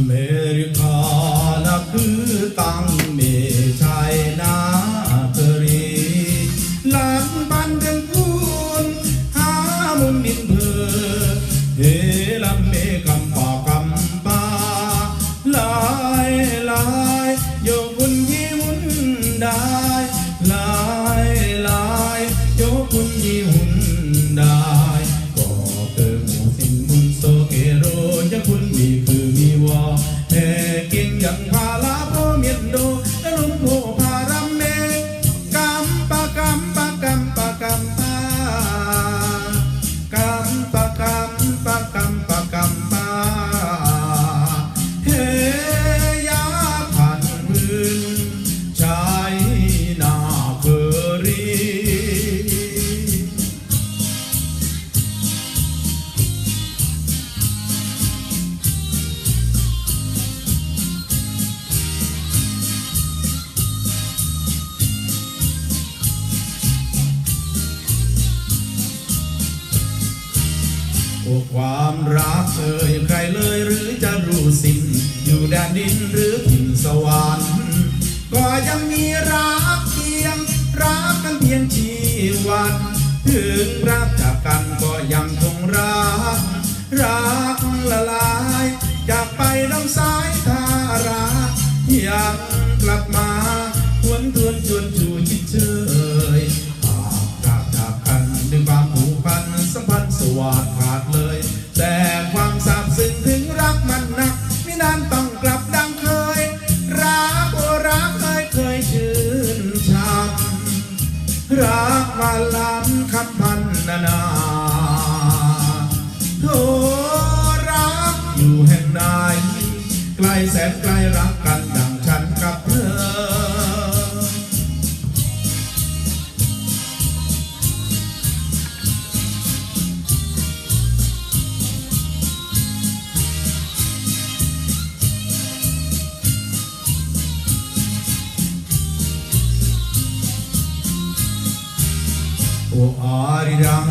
อเมริกานะคือตังเมชา No. วกความรักเอ่ยใครเลยหรือจะรู้สิ้น อยู่แดนดินหรือถิ่นสวรรค์ก็ยังมีรักเพียงรักกันเพียงชีวันถึงรั รักวันล้ำคำพันนานาโทรักอยู่แห่งใดไกลแสนไกลรักกันดัง โอ้อาริรัง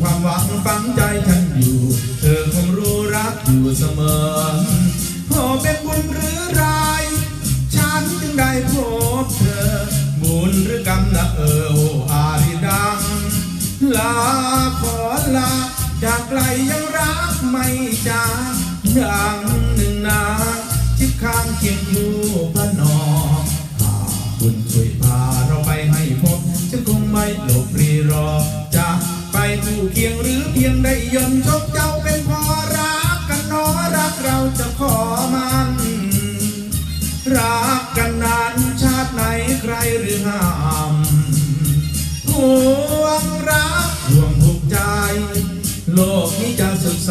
ความหวังฝังใจฉันอยู่ เธอคงรู้รักอยู่เสมอพอเป็นบุญหรือร้าย ฉันจึงได้พบเธอ บุญหรือกรรมนะเออโอ้อาริดัง ลาขอลา จากไกลยังรักไม่จางอย่างหนึ่งนาชิดข้างเคียงคู่พระนอหากคุณช่วย เคียงหรือเพียงได้ยนต์ชกเจ้าเป็นพอรักกันนอรักเราจะขอมัน รักกันนานชาติไหนใครหรือห้ามห่วงรักห่วงผูกใจ โลกนี้จะสดใส